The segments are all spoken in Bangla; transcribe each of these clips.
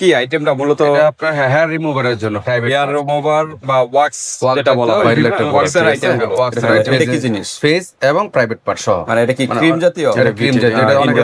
কি আইটেমটা মূলত? আপনার হেয়ার রিমুভারের জন্য হেয়ার রিমুভার বা ওয়াক্স যেটা বলা হয় ওয়াক্সের আইটেম হ্যাঁ, এর item। এটা কি জিনিস? ফেস এবং প্রাইভেট পার্ট সহ। মানে এটা কি ক্রিম জাতীয়? এটা ক্রিম জাতীয় এটা অনেকে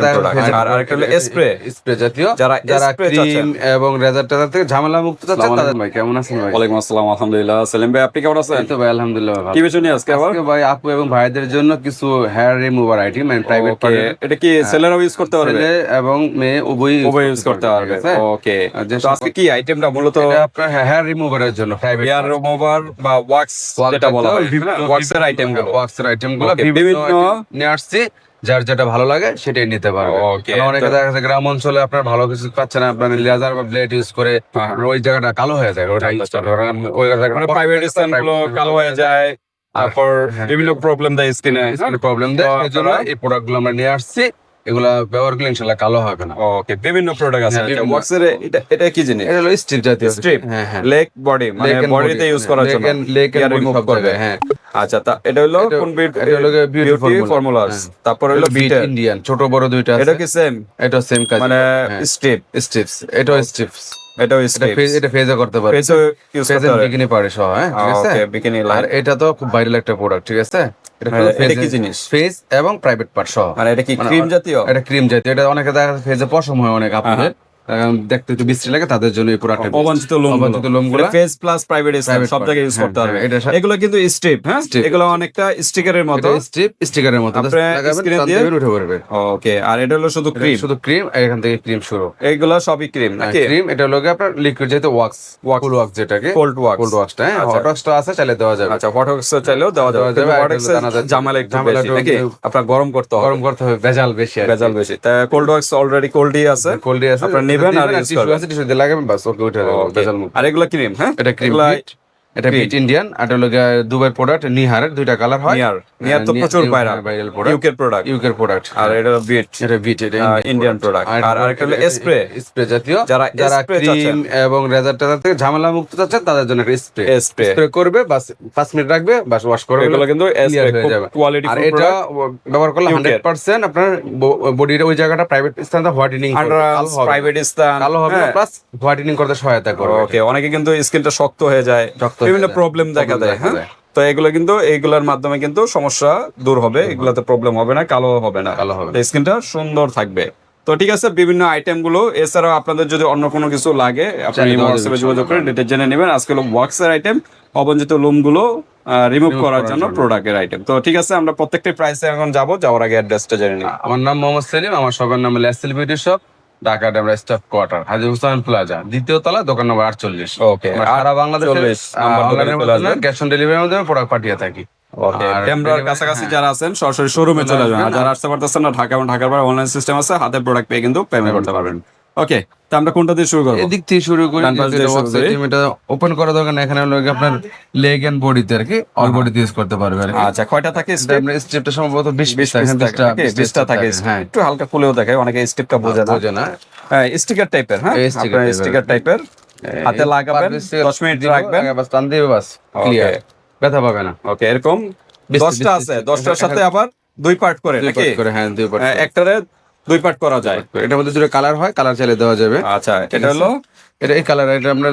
আর আরেকটা হলো স্প্রে স্প্রে জাতীয়। যারা যারা ক্রিম এবং রেজার টেজার থেকে ঝামেলা মুক্ত চাচ্ছে তাদের ভাই কেমন আছেন ভাই? ওয়ালাইকুম আসসালাম আলহামদুলিল্লাহ। সেলিম ভাই আপনি কেমন আছেন? তো ভাই আলহামদুলিল্লাহ ভালো। কি বিষয় নিয়ে আজকে আবার? আজকে ভাই আপু এবং ভাইদের জন্য কিছু হেয়ার রিমুভার আইটেম মানে প্রাইভেট Okay, এটা কি ছেলেরাও ইউজ করতে পারবে? এবং মেয়ে উভয়ই মোবাইল ইউজ করতে পারবে আছে? ওকে তো আজকে কি আইটেমটা মূলত আপনার হেয়ার রিমুভারের জন্য প্রাইভেট হেয়ার রিমুভার বা ওয়াক্স যেটা বলা হয় ওয়াক্সের আইটেমগুলো ওয়াক্সের আইটেমগুলো বিভিন্ন নিয়ে আসছি যার যেটা ভালো লাগে সেটাই নিতে পারবে। অনেকে দেখা যাচ্ছে গ্রাম অঞ্চলে আপনার ভালো কিছু পাচ্ছে না আপনার লেজার বা ব্লেড ইউজ করে হ্যাঁ। ওই জায়গাটা কালো হয়ে যায় ওটা ইউজ ওই জায়গাটা মানে প্রাইভেট স্থানগুলো কালো হয়ে যায় তারপর হ্যাঁ। বিভিন্ন প্রবলেম দেয় স্কিনে প্রবলেম দেয় এই জন্য এই প্রোডাক্টগুলো আমরা নিয়ে আসছি। এগুলা ব্যবহার করলে ইনশাল্লাহ কালো হবে না। ওকে বিভিন্ন প্রোডাক্ট আছে। হ্যাঁ, ওয়াক্সের এটা এটা কি জিনিস? এটা হলো স্ট্রিপ জাতীয়। স্ট্রিপ হ্যাঁ হ্যাঁ। লেগ বডি মানে বডিতে ইউজ করার জন্য। লেগ Hair এন্ড remove করবে। হ্যাঁ। আচ্ছা তা এটা হলো কোন বিট এটা হলো বিউটি ফর্মুলাস হ্যাঁ। তারপর হলো বিট ইন্ডিয়ান ছোট বড় দুইটা এটা কি সেম এটা সেম কাজ। মানে। স্ট্রিপ স্ট্রিপস এটা স্ট্রিপস এটাও এটা ফেজ এটা ফেজে করতে পারে। ফেসও ইউজ করতে পারে। বিকিনি পারে সহ হ্যাঁ ঠিক আছে? ওকে বিকিনি আর এটা তো খুব ভাইরাল একটা প্রোডাক্ট ঠিক আছে? এটা কি জিনিস? এবং প্রাইভেট পার্ট সহ। মানে এটা কি মানে ক্রিম জাতীয়? এটা ক্রিম জাতীয়। এটা অনেকে দেখা ফেজে পশম হয় অনেক আপনাদের। দেখতে একটু বিশ্রী লাগে তাদের জন্য এই প্রোডাক্টটা অবাঞ্ছিত লোম অবাঞ্ছিত লোমগুলো। ফেস প্লাস প্রাইভেট সব জায়গায় ইউজ হ্যাঁ, করতে পারবে হ্যাঁ, এগুলো কিন্তু স্ট্রিপ হ্যাঁ? এগুলো অনেকটা স্টিকারের মতো। স্ট্রিপ স্টিকারের মতো। দিয়ে- উঠে পড়বে। ওকে আর এটা হলো শুধু ক্রিম শুধু ক্রিম এখান থেকে ক্রিম শুরু। এগুলো সবই ক্রিম নাকি? ক্রিম এটা হলো আপনার লিকুইড যেহেতু ওয়াক্স ফুল ওয়াক্স যেটাকে। কোল্ড ওয়াক্স কোল্ড ওয়াক্সটা হ্যাঁ আচ্ছা। হট ওয়াক্সটা আছে চাইলে দেওয়া যাবে। আচ্ছা হটক্স চাইলেও দেওয়া যাবে যায়- ঝামেলা একটু বেশি নাকি? আপনার গরম করতে হবে। গরম করতে হবে ভেজাল বেশি আর ভেজাল বেশি। কোল্ড ওয়াক্স অলরেডি কোল্ডই আছে। কোল্ড আছে। আপনারা নেবেন আর টিস্যু আছে টিস্যু দিয়ে লাগাবেন বাস ওকে উঠে যাবে আর এগুলো ক্রিম হ্যাঁ? এটা ক্রিম এটা বিট ইন্ডিয়ান এটা হলো দুবাই প্রোডাক্ট নিহারের দুইটা কালার হয়। নিয়ার নিয়ার তো হ্যাঁ, প্রচুর ভাইরাল প্রোডাক্ট ইউকের প্রোডাক্ট ইউকের প্রোডাক্ট আর এটা বিট এটা বিট এটা ইন্ডিয়ান প্রোডাক্ট আর আরেকটা হলো স্প্রে স্প্রে জাতীয়। যারা যারা ক্রিম এবং রেজার টেজার থেকে ঝামেলা মুক্ত চাচ্ছে তাদের জন্য একটা স্প্রে স্প্রে স্প্রে করবে বাস পাঁচ মিনিট রাখবে বাস ওয়াশ করবে এগুলো কিন্তু খুব যাবে। আর এটা ব্যবহার করলে UK হান্ড্রেড পার্সেন্ট আপনার বডির ওই জায়গাটা প্রাইভেট স্থান হোয়াইটেনিং প্রাইভেট স্থান। কালো হবে প্লাস হোয়াইটেনিং করতে সহায়তা করবে। ওকে অনেকে কিন্তু স্কিনটা শক্ত হয়ে যায়। হয়ে বিভিন্ন প্রবলেম দেখা দেয় হ্যাঁ? তো এগুলো কিন্তু এইগুলোর মাধ্যমে কিন্তু সমস্যা দূর হবে এগুলোতে প্রবলেম হবে না কালো হবে না। কালো হবে। স্কিনটা সুন্দর থাকবে। তো ঠিক আছে বিভিন্ন আইটেমগুলো এছাড়াও আপনাদের যদি অন্য কোনো কিছু লাগে আপনি হোয়াটসঅ্যাপে যোগাযোগ করে ডিটেল জেনে নেবেন। আজকে হলো ওয়াক্সের আইটেম অবঞ্চিত লোমগুলো রিমুভ করার জন্য প্রোডাক্টের আইটেম তো ঠিক আছে আমরা প্রত্যেকটা প্রাইসে এখন যাব যাওয়ার আগে অ্যাড্রেসটা জেনে নিই। আমার নাম মোহাম্মদ সেলিম আমার সবার নাম লেসেল beauty shop Dhaka Demra staff quarter Haji Hussain plaza দ্বিতীয় তলা দোকান নম্বর আটচল্লিশ। ওকে সারা বাংলাদেশ 40 নাম্বার দোকানে চলে আসবেন। ক্যাশ অন ডেলিভারির মাধ্যমে প্রোডাক্ট পাঠিয়ে থাকি। কাছাকাছি হ্যাঁ। যারা আছেন সরাসরি শোরুমে চলে যান যারা আসতে পারতেছেন না ঢাকা এবং ঢাকার বাইরে অনলাইন সিস্টেম আছে হাতে প্রোডাক্ট পেয়ে কিন্তু পেমেন্ট করতে পারবেন। ওকে তো আমরা কোনটা দিয়ে শুরু করব? এদিক থেকে শুরু করি এটা ওপেন করা দরকার না এখানে গিয়ে আপনার লেগ এন্ড বডিতে আর কি অল বডিতে ইউজ করতে পারবে আর আচ্ছা কয়টা থাকে স্টেপ স্টেপটা সম্ভবত 20 বিশ পিস থাকে থাকে নাকি? 20টা থাকে হ্যাঁ। একটু হালকা খুলেও দেখে অনেকে স্টেপটা বোঝে না। বোঝে না। হ্যাঁ স্টিকার টাইপের হ্যাঁ? আপনার স্টিকার টাইপের হাতে লাগাবেন 10 মিনিট রাখবেন। বাস টান বাস ক্লিয়ার ব্যথা পাবে না। ওকে এরকম বিশ- দশটা বিশ- আছে বিশ- দশটার একটা- সাথে আবার দুই পার্ট করে নাকি? করে হ্যাঁ দুই পার্ট করা যায়। এটার মধ্যে দুটো কালার হয় কালার চাইলে দেওয়া যাবে। আচ্ছা এটা হলো? এটা এই কালার এটা আপনার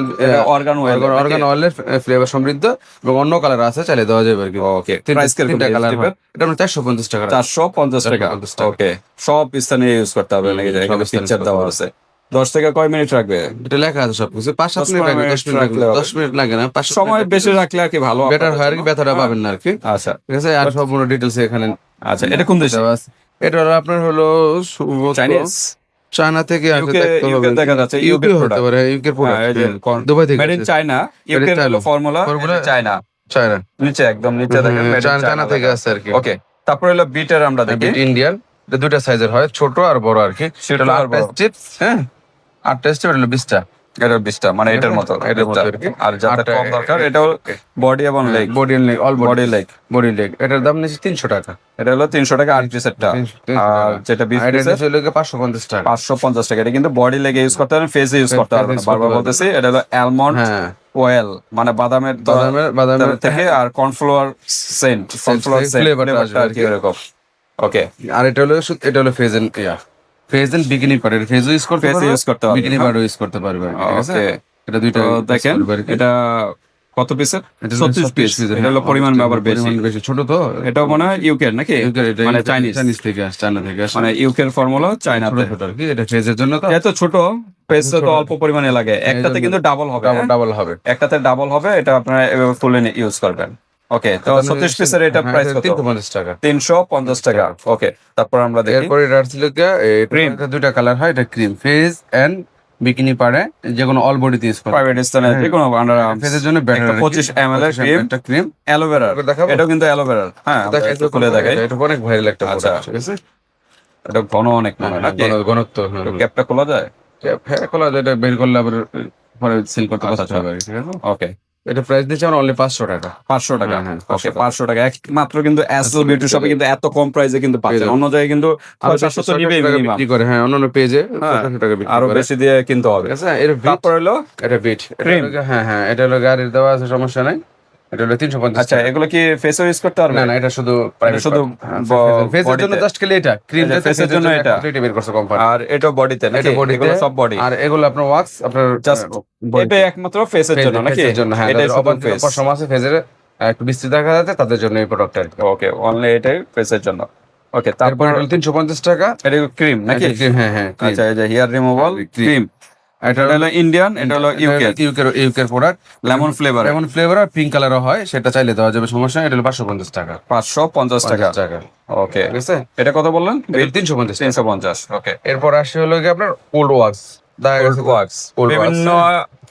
অর্গান ওয়েল অর্গান অয়েলের ফ্লেভার সমৃদ্ধ এবং অন্য কালার আছে চাইলে দেওয়া যাবে আর কি। ওকে প্রাইস তিনটা কালার এটা চারশো পঞ্চাশ টাকা। চারশো পঞ্চাশ টাকা। 450 টাকা। ওকে সব স্থানে ইউজ করতে হবে নাকি? সব এখানে পিকচার দেওয়া আছে। দশ থেকে কয় মিনিট রাখবে? এটা লেখা আছে সবকিছু। পাঁচ সাত মিনিট দশ মিনিট রাখলে দশ মিনিট লাগে না পাঁচ সময় বেশি রাখলে আর কি ভালো বেটার হয় আর কি ব্যথাটা পাবেন না আর কি। আচ্ছা। ঠিক আছে আর সম্পূর্ণ ডিটেলস এখানে আচ্ছা এটা কোন দেশ। এটা হলো আপনার হলো চাইনিজ? চায়না থেকে আসে। দেখা যাচ্ছে ইউকে ইউকে হতে পারে ইউকের হ্যাঁ, এই যে প্রোডাক্ট দুবাই থেকে made in China UK. Formula China China নিচে একদম নিচে দেখেন চায়না থেকে। আছে আর কি। ওকে তারপরে হলো বিটার আমরা দেখি। ইন্ডিয়ান দুইটা সাইজের হয় ছোট আর বড় আর কি। এটা হলো আর বড়। স্টেপস হ্যাঁ আটটা স্টেপ এটা হলো বিশটা। এটার বিশটা মানে এটার মতো এটার মতো আর। যাতে কম দরকার এটা হলো বডি এবং leg body leg all body leg body leg এটার দাম নিচ্ছে তিনশো টাকা। এটা হলো তিনশো টাকা আট পিসেরটা আর যেটা বিশ পিসের হলো পাঁচশো পঞ্চাশ টাকা। পাঁচশো পঞ্চাশ টাকা। এটা কিন্তু বডি লেগে ইউজ করতে পারবেন ফেসে ইউজ করতে পারবেন বারবার বলতেছি এটা হলো অ্যালমন্ড হ্যাঁ। অয়েল মানে বাদামের বাদামের থেকে আর কর্নফ্লাওয়ার সেন্ট কর্নফ্লাওয়ার সেন্ট আর কি। এরকম ওকে আর এটা হলো এটা হলো ফেজেন ইয়া। বিকিনি ইউজ করতে পারবে? use করতে পারবে, বিকিনি হ্যাঁ। ইউজ করতে পারবে ঠিক আছে? এটা দুইটা দেখেন। এটা কত পিসের ছত্রিশ 36 পিস এটা হলো হ্যাঁ, পরিমাণ আবার বেশি। বেশি। ছোট তো। এটাও মনে হয় ইউকের নাকি? এটা মানে চাইনিজ চাইনিজ থেকে আসে চায়না থেকে আসে মানে ইউকের ফর্মুলা চায়নাতে ছোট আর কি এটা ফেজের জন্য তো। এত ছোট পেস তো অল্প পরিমাণে লাগে। একটাতে কিন্তু ডাবল হবে ডাবল হ্যাঁ? ডাবল হবে। একটাতে ডাবল হবে এটা আপনারা এভাবে তুলে ইউজ করবেন। ওকে তো ছত্রিশ পিসের এটা হ্যাঁ, প্রাইস এটা কত 350 টাকা। তিনশো পঞ্চাশ টাকা। ওকে তারপর আমরা দেখি। এরপরে এটা ছিল. এটা দুইটা কালার হয় এটা ক্রিম ফেজ এন্ড বিকিনি পারে যে কোনো অল বডিতে ইউজ করে। প্রাইভেট স্থানে যে কোনো আন্ডার ফেজের জন্য বেটার একটা 25 ml এর cream। একটা ক্রিম অ্যালোভেরা? এটাও কিন্তু অ্যালোভেরা হ্যাঁ একটু খুলে দেখাই। এটা অনেক ভাইরাল একটা আচ্ছা। প্রোডাক্ট ঠিক আছে? এটা ঘন অনেক মনে হয় ঘন- ঘনত্ব হ্যাঁ, ক্যাপটা খোলা যায়? হ্যাঁ খোলা যায়, এটা বের করলে আবার পরে সিল করতে আচ্ছা, হবে ঠিক আছে? ওকে এটা প্রাইস দিচ্ছে আমরা অনলি পাঁচশো টাকা। পাঁচশো টাকা। হ্যাঁ, হ্যাঁ, ওকে 500 টাকা। পাঁচশো টাকা। একমাত্র কিন্তু অ্যাসেল বিউটি শপে কিন্তু এত কম প্রাইসে কিন্তু পাচ্ছেন। অন্য জায়গায় কিন্তু সাতশো তো মিনিমাম বিক্রি করে। হ্যাঁ অন্যান্য পেজে হ্যাঁ, টাকা আরও বেশি দিয়ে কিনতে হবে। আচ্ছা এর তারপর হলো এটা বিট হ্যাঁ হ্যাঁ এটা হলো গাড়ির দেওয়া আছে সমস্যা নাই। এটা হলো তিনশো পঞ্চাশ আচ্ছা এগুলো কি ফেসও ইউজ করতে পারবে? না না এটা শুধু private শুধু ফেসের জন্য জাস্ট খালি এটা ক্রিম আচ্ছা, এর জন্য এটা। বের করছে কোম্পানি আর এটা বডিতে নাকি? এটা বডিতে এগুলো সব বডি আর এগুলো আপনার ওয়াক্স আপনার body এটা একমাত্র ফেসের জন্য নাকি? এর জন্য হ্যাঁ শুধু অবাঞ্ছিত ফেস পশম আছে একটু বিস্তৃত দেখা যাচ্ছে তাদের জন্য এই প্রোডাক্টটা ওকে অনলি এটাই ফেসের জন্য। ওকে তারপর তিনশো পঞ্চাশ টাকা। এটা ক্রিম নাকি? এটা cream, হ্যাঁ হ্যাঁ। আচ্ছা এই যে হেয়ার রিমুভাল ক্রিম এটা এটা হলো ইন্ডিয়ান এটা হলো ইউকে ইউকের ইউকের প্রোডাক্ট লেমন ফ্লেভার এমন ফ্লেভার আর পিঙ্ক কালারও হয় সেটা চাইলে দেওয়া যাবে সমস্যা এটা হলো পাঁচশো পঞ্চাশ টাকা। পাঁচশো পঞ্চাশ টাকা। টাকা। ওকে ঠিক আছে? এটা কত বললেন? তিনশো পঞ্চাশ তিনশো পঞ্চাশ ওকে এরপর আসে হলো গিয়ে আপনার কোল্ড ওয়াক্স বিভিন্ন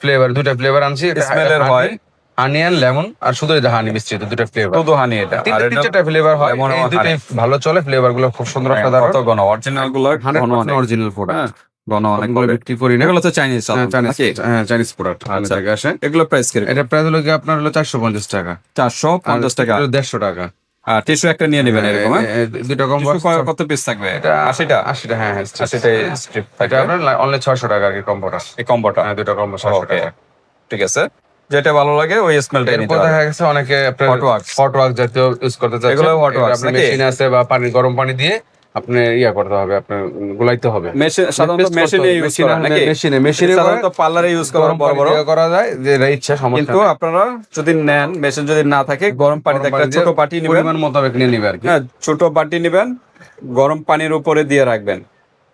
ফ্লেভার দুটা ফ্লেভার আনছি। Smell-এর হয়। হানি এন্ড লেমন আর শুধু যে হানি মিশ্রিত দুটা ফ্লেভার শুধু হানি এটা। আর এটা ফ্লেভার হয়। এই এবং ভালো চলে ফ্লেভারগুলো খুব সুন্দর একটা কত ঘন? অরিজিনালগুলো অরিজিনাল প্রোডাক্ট হ্যাঁ, ঘন অনেক অনেকগুলো বিক্রি করি না এগুলো তো চাইনিজ চাইনিজ হ্যাঁ প্রোডাক্ট আচ্ছা। থেকে আসে এগুলো প্রাইস এটা প্রাইস হলো গিয়ে আপনার হলো চারশো পঞ্চাশ টাকা। চারশো পঞ্চাশ টাকা? দেড়শো টাকা। আর টিস্যু একটা নিয়ে নেবেন এরকম হ্যাঁ? কম কত পিস থাকবে? এটা আশিটা? আশিটা হ্যাঁ হ্যাঁ আশিটা স্ট্রিপ এটা আপনার অনলি টাকা আর কি কম্বোটা এই কম্বোটা হ্যাঁ দুটো কম্বো ছয়শো টাকা। ঠিক আছে। যেটা ভালো লাগে ওই স্মেলটা নিতে হবে দেখা গেছে অনেকে আপনার। হট জাতীয় ইউজ করতে এগুলো আপনার নাকি? মেশিন আছে বা পানি গরম পানি দিয়ে আপনি ইয়া করতে হবে আপনার গুলাইতে হবে। মেশিন সাধারণত মেশিনে ইউজ করা নাকি? মেশিনে মেশিনে সাধারণত পার্লারে ইউজ করা বড় বড়। করা যায় যে ইচ্ছা সমস্যা কিন্তু আপনারা যদি নেন মেশিন যদি না থাকে গরম পানিতে একটা পানি দিয়ে ছোট বাটি নেবেন। পরিমাণ মোতাবেক নিয়ে নিবে আর কি। হ্যাঁ ছোট বাটি নেবেন গরম পানির উপরে দিয়ে রাখবেন।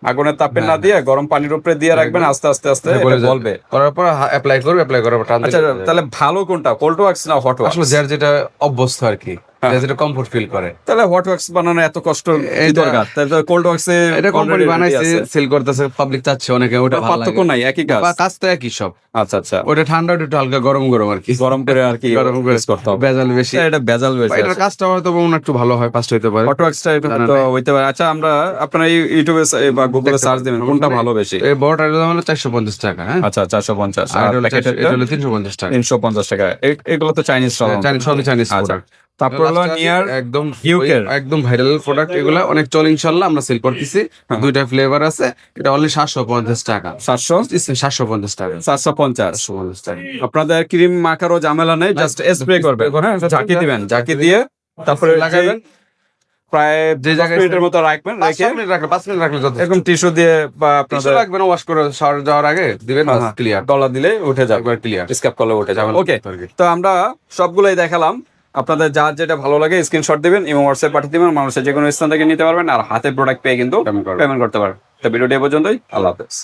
আগুনের তাপে না দিয়ে গরম পানির উপরে দিয়ে রাখবেন আস্তে আস্তে আস্তে। বলবে করার পর অ্যাপ্লাই করবে অ্যাপ্লাই করার পর আচ্ছা তাহলে ভালো কোনটা? কোল্ড ওয়াক্স না হট ওয়াক্স আসলে যার যেটা অভ্যস্ত আর কি। হ্যাঁ। যেটা কমফোর্ট ফিল করে। তাহলে হট ওয়াক্স বানানো এত কষ্ট এটা- দরকার। তাহলে কোল্ড ওয়াক্সে এটা কোম্পানি বানাইছে সেল করতেছে পাবলিক চাচ্ছে অনেকে ওটা ভালো পার্থক্য নাই একই কাজ। কাজ তো একই সব। আচ্ছা আচ্ছা। ওটা ঠান্ডা একটু হালকা গরম গরম আর কি। গরম করে আর কি গরম করে করতে হবে। ভেজাল বেশি। এটা বেজাল বেশি এটার কাজটা হয়তো বা একটু ভালো হয় ফাস্ট হইতে পারে। হট ওয়াক্সটা এটা জানা তো হইতে পারে। আচ্ছা আমরা আপনারা এই ইউটিউবে বা গুগলে সার্চ দিবেন কোনটা ভালো বেশি? এই বড়টার দাম হলো চারশো পঞ্চাশ টাকা হ্যাঁ। আচ্ছা চারশো পঞ্চাশ। আর আর এটা হলো প্যাকেটের চারশো- এটা হলো তিনশো পঞ্চাশ টাকা। তিনশো পঞ্চাশ টাকা। এ- এগুলো তো চাইনিজ চাইনিজ সবই চাইনিজ আচ্ছা। প্রোডাক্ট তারপর নিয়ার একদম ইউকের। একদম ভাইরাল প্রোডাক্ট এগুলা অনেক চল ইনশাল্লাহ আমরা সেল করতেছি। হ্যাঁ। দুইটা ফ্লেভার আছে এটা অনলি সাতশো পঞ্চাশ টাকা। সাতশো? সাতশো পঞ্চাশ টাকা। চারশো পঞ্চাশ। সাতশো পঞ্চাশ টাকা। আপনাদের ক্রিম মাখারও ঝামেলা নেই জাস্ট স্প্রে করবেন। হ্যাঁ ঝাঁকি দিবেন ঝাঁকি দিয়ে তারপরে লাগাবেন। প্রায় যে দশ জায়গায় মিনিটের মতো রাখবেন পাঁচ রেখে মিনিট রাখলে পাঁচ মিনিট রাখলে যথেষ্ট। এরকম টিস্যু দিয়ে বা ওয়াশ করে শাওয়ার যাওয়ার আগে দিবেন হ্যাঁ, হ্যাঁ। ক্লিয়ার ডলার দিলে উঠে যাবে। ক্লিয়ার স্ক্যাপ করলে উঠে যাবে। ওকে। তো আমরা সবগুলোই দেখালাম। আপনাদের যার যেটা ভালো লাগে স্ক্রিনশট দিবেন এবং হোয়াটসঅ্যাপ পাঠিয়ে দিবেন মানুষের যে কোনো স্থান থেকে নিতে পারবেন আর হাতে প্রোডাক্ট পেয়ে কিন্তু। পেমেন্ট করতে পারবেন তো ভিডিওটি পর্যন্তই আল্লাহ হাফেজ